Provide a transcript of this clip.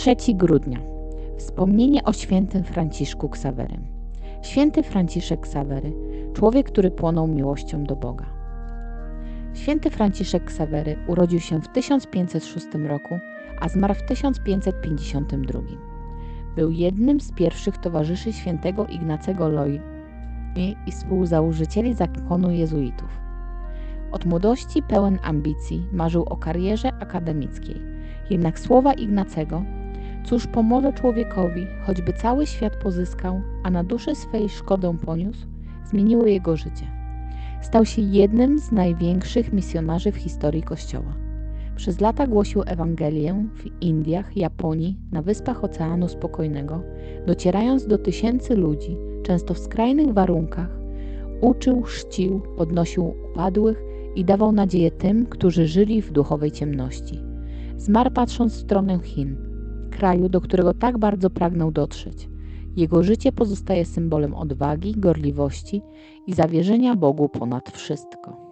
3 grudnia. Wspomnienie o świętym Franciszku Ksawerym. Święty Franciszek Ksawery, człowiek, który płonął miłością do Boga. Święty Franciszek Ksawery urodził się w 1506 roku, a zmarł w 1552. Był jednym z pierwszych towarzyszy świętego Ignacego Loy i współzałożycieli zakonu jezuitów. Od młodości pełen ambicji marzył o karierze akademickiej. Jednak słowa Ignacego, cóż pomoże człowiekowi, choćby cały świat pozyskał, a na duszy swej szkodę poniósł, zmieniły jego życie. Stał się jednym z największych misjonarzy w historii Kościoła. Przez lata głosił Ewangelię w Indiach, Japonii, na wyspach Oceanu Spokojnego, docierając do tysięcy ludzi, często w skrajnych warunkach, uczył, czcił, podnosił upadłych i dawał nadzieję tym, którzy żyli w duchowej ciemności. Zmarł patrząc w stronę Chin, kraju, do którego tak bardzo pragnął dotrzeć. Jego życie pozostaje symbolem odwagi, gorliwości i zawierzenia Bogu ponad wszystko.